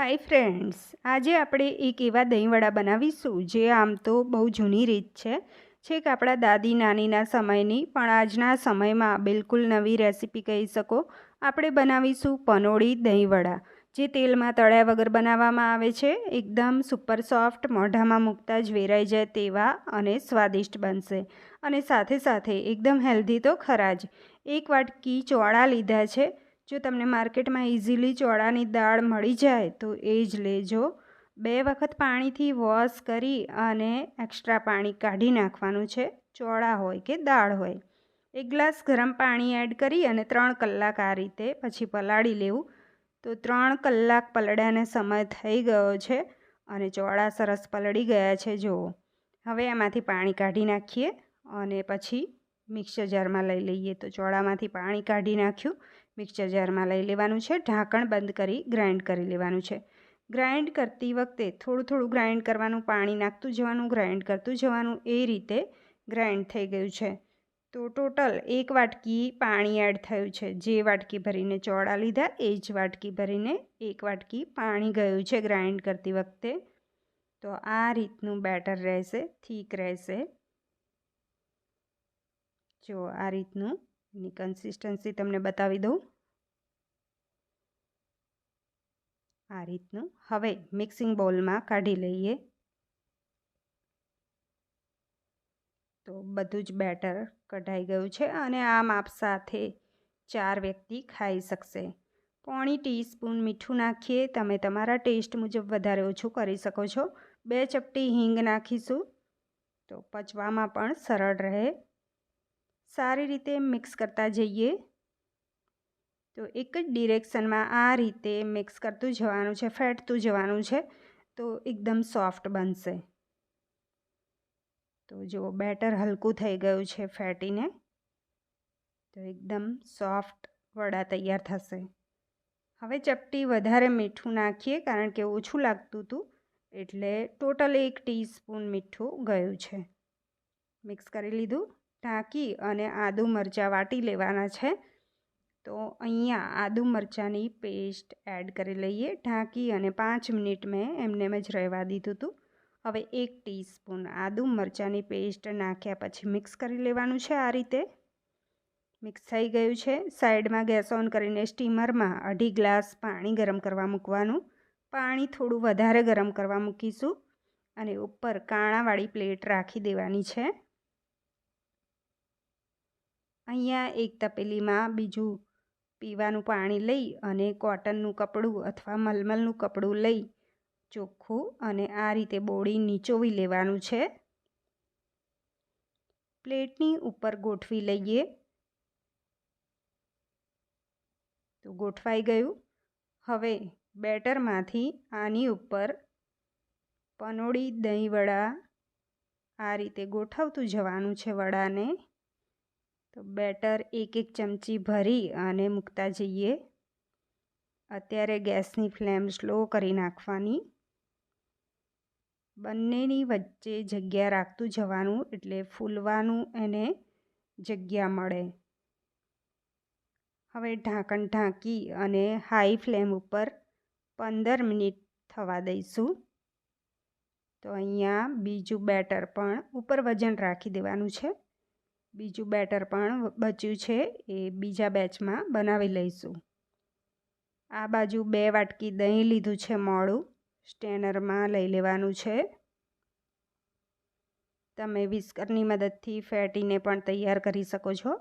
Hi friends આજે આપણે એક એવા દહીંવડા બનાવીશું, જે આમ તો બહુ જૂની રીત છે. છેક આપણા દાદી નાનીના સમયની, પણ આજના સમયમાં બિલકુલ નવી રેસીપી કહી શકો. આપણે બનાવીશું પનોળી દહીંવડા, જે તેલમાં તળ્યા વગર બનાવવામાં આવે છે. એકદમ સુપર સોફ્ટ મોઢામાં મૂકતા જ વેરાઈ જાય તેવા અને સ્વાદિષ્ટ બનશે. અને સાથે સાથે એકદમ હેલ્ધી તો ખરા જ. એક વાટકી ચોળા લીધા છે. જો તમને માર્કેટમાં ઇઝીલી ચોળાની દાળ મળી જાય, તો એ જ લેજો. બે વખત પાણીથી વોશ કરી અને એક્સ્ટ્રા પાણી કાઢી નાખવાનું છે. ચોળા હોય કે દાળ હોય. એક ગ્લાસ ગરમ પાણી એડ કરી અને ત્રણ કલાક આ રીતે પછી પલાળી લેવું. તો ત્રણ કલાક પલળ્યાને સમય થઈ ગયો છે અને ચોળા સરસ પલળી ગયા છે, જુઓ. હવે એમાંથી પાણી કાઢી નાખીએ અને પછી મિક્સર જારમાં લઈ લઈએ. તો ચોળામાંથી પાણી કાઢી નાખ્યું. મિક્સર જારમાં લઈ લેવાનું છે, ઢાંકણ બંધ કરી ગ્રાઇન્ડ કરી લેવાનું છે. ગ્રાઇન્ડ કરતી વખતે થોડું થોડું ગ્રાઇન્ડ કરવાનું, પાણી નાખતું જવાનું, ગ્રાઇન્ડ કરતું જવાનું, એ રીતે ગ્રાઇન્ડ થઈ ગયું છે. તો ટોટલ એક વાટકી પાણી એડ થયું છે. જે વાટકી ભરીને ચોળા લીધા, એ જ વાટકી ભરીને એક વાટકી પાણી ગયું છે ગ્રાઇન્ડ કરતી વખતે. તો આ રીતનું બેટર રહેશે, થીક રહેશે. જો આ રીતનું એની કન્સિસ્ટન્સી તમને બતાવી દઉં. આ રીતનું. હવે મિક્સિંગ બોલમાં કાઢી લઈએ. તો બધું જ બેટર કઢાઈ ગયું છે અને આ માપ સાથે ચાર વ્યક્તિ ખાઈ શકશે. પોણી ટીસ્પૂન મીઠું નાખીએ. તમે તમારા ટેસ્ટ મુજબ વધારે ઓછું કરી શકો છો. બે ચપટી હિંગ નાખીશું. તો પચવામાં પણ સરળ રહે. સારી રીતે મિક્સ કરતા જઈએ. તો એક જ ડિરેક્શનમાં આ રીતે મિક્સ કરતું જવાનું છે, ફેટતું જવાનું છે, તો એકદમ સોફ્ટ બનશે. તો જો બેટર હલકું થઈ ગયું છે ફેટીને. તો એકદમ સોફ્ટ વડા તૈયાર થશે. હવે ચપટી વધારે મીઠું નાખીએ, કારણ કે ઓછું લાગતું હતું, એટલે ટોટલ એક ટીસ્પૂન મીઠું ગયું છે. મિક્સ કરી લીધું. ઢાંકી અને આદુ મરચાં વાટી લેવાના છે. તો અહીંયા આદુ મરચાંની પેસ્ટ એડ કરી લઈએ. ઢાંકી અને પાંચ મિનિટ મેં એમને જ રહેવા દીધું હતું. હવે એક ટીસ્પૂન આદુ મરચાંની પેસ્ટ નાખ્યા પછી મિક્સ કરી લેવાનું છે આ રીતે. મિક્સ થઈ ગયું છે. સાઈડમાં ગેસ ઓન કરીને સ્ટીમરમાં અઢી ગ્લાસ પાણી ગરમ કરવા મૂકવાનું. પાણી થોડું વધારે ગરમ કરવા મૂકીશું અને ઉપર કાણાવાળી પ્લેટ રાખી દેવાની છે. અહીંયા એક તપેલીમાં બીજું પીવાનું પાણી લઈ અને કોટનનું કપડું અથવા મલમલનું કપડું લઈ ચોખ્ખું અને આ રીતે બોળી નીચોવી લેવાનું છે. પ્લેટની ઉપર ગોઠવી લઈએ. તો ગોઠવાઈ ગયું. હવે બેટરમાંથી આની ઉપર પનોળી દહીં વડા આ રીતે ગોઠવતું જવાનું છે વડાને. તો બેટર એક એક ચમચી ભરી અને મૂકતા જઈએ. અત્યારે ગેસની ફ્લેમ સ્લો કરી નાખવાની. બંનેની વચ્ચે જગ્યા રાખતું જવાનું એટલે ફૂલવાનું એને જગ્યા મળે. હવે ઢાંકણ ઢાંકી અને હાઈ ફ્લેમ ઉપર પંદર મિનિટ થવા દઈશું. તો અહીંયા બીજું બેટર પણ ઉપર વજન રાખી દેવાનું છે. બીજું બેટર પણ બચ્યું છે એ બીજા બેચમાં બનાવી લઈશું. આ બાજુ બે વાટકી દહીં લીધું છે મોડું, સ્ટેનરમાં લઈ લેવાનું છે. તમે વિસ્કરની મદદથી ફેટીને પણ તૈયાર કરી શકો છો.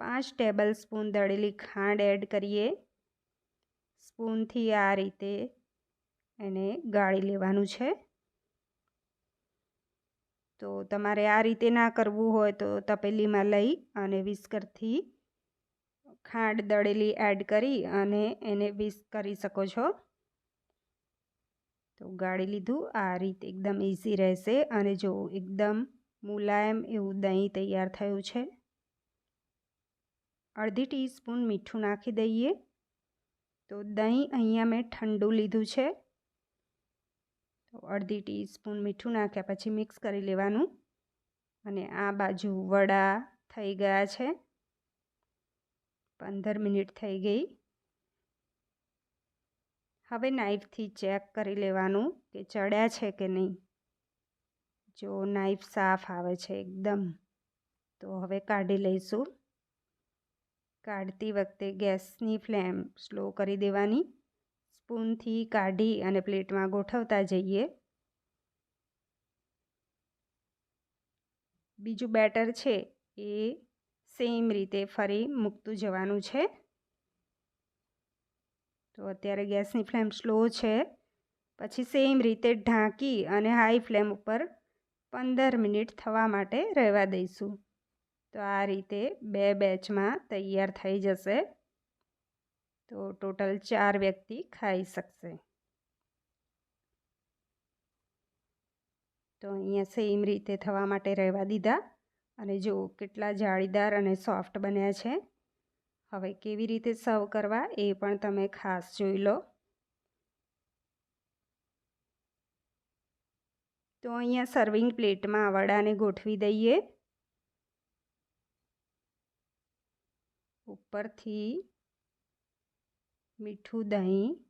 પાંચ ટેબલ સ્પૂન દળેલી ખાંડ એડ કરીએ. સ્પૂનથી આ રીતે એને ગાળી લેવાનું છે. તો તમારે આ રીતે ના કરવું હોય તો તપેલીમાં લઈ અને વિસ્કરથી ખાંડ દળેલી એડ કરી અને એને વિસ્ક કરી શકો છો. તો ગાળી લીધું. આ રીતે એકદમ ઇઝી રહેશે અને જો એકદમ મુલાયમ એવું દહીં તૈયાર થયું છે. અડધી ટીસ્પૂન મીઠું નાખી દઈએ. તો દહીં અહીંયા મેં ઠંડુ લીધું છે. અડધી ટીસ્પૂન મીઠું નાખ્યા પછી મિક્સ કરી લેવાનું. અને આ બાજુ વડા થઈ ગયા છે. પંદર મિનિટ થઈ ગઈ. હવે નાઈફથી ચેક કરી લેવાનું કે ચડ્યા છે કે નહીં. જો નાઈફ સાફ આવે છે એકદમ, તો હવે કાઢી લઈશું. કાઢતી વખતે ગેસની ફ્લેમ સ્લો કરી દેવાની. સ્પૂનથી કાઢી અને પ્લેટમાં ગોઠવતા જઈએ. બીજું બેટર છે એ સેમ રીતે ફરી મૂકતું જવાનું છે. તો અત્યારે ગેસની ફ્લેમ સ્લો છે. પછી સેમ રીતે ઢાંકી અને હાઈ ફ્લેમ ઉપર પંદર મિનિટ થવા માટે રહેવા દઈશું. તો આ રીતે બે બેચમાં તૈયાર થઈ જશે. તો ટોટલ ચાર વ્યક્તિ ખાઈ શકશે. તો અહીંયા સેમ રીતે થવા માટે રહેવા દીધા. અને જો કેટલા જાળીદાર અને સોફ્ટ બન્યા છે, હવે કેવી રીતે સર્વ કરવા એ પણ તમે ખાસ જોઈ લો. તો અહીંયા સર્વિંગ પ્લેટમાં વડાને ગોઠવી દઈએ. ઉપરથી મીઠું દહીં.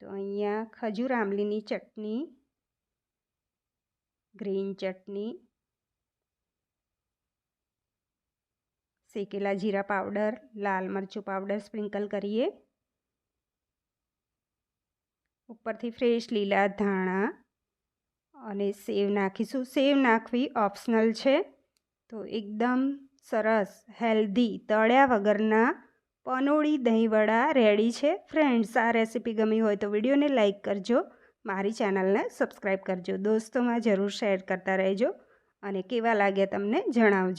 તો અહીંયા ખજૂર આંબલીની ચટણી, ગ્રીન ચટણી, શેકેલા જીરા પાવડર, લાલ મરચું પાવડર સ્પ્રિંકલ કરીએ. ઉપરથી ફ્રેશ લીલા ધાણા અને સેવ નાખીશું. સેવ નાખવી ઓપ્શનલ છે. તો એકદમ સરસ, હેલ્ધી, તળ્યા વગરના પનોળી દહીંવડા રેડી છે. ફ્રેન્ડ્સ, આ રેસીપી ગમી હોય તો વિડીયોને લાઇક કરજો. મારી ચેનલને સબસ્ક્રાઈબ કરજો. દોસ્તોમાં જરૂર શેર કરતા રહેજો અને કેવા લાગ્યા તમને જણાવજો.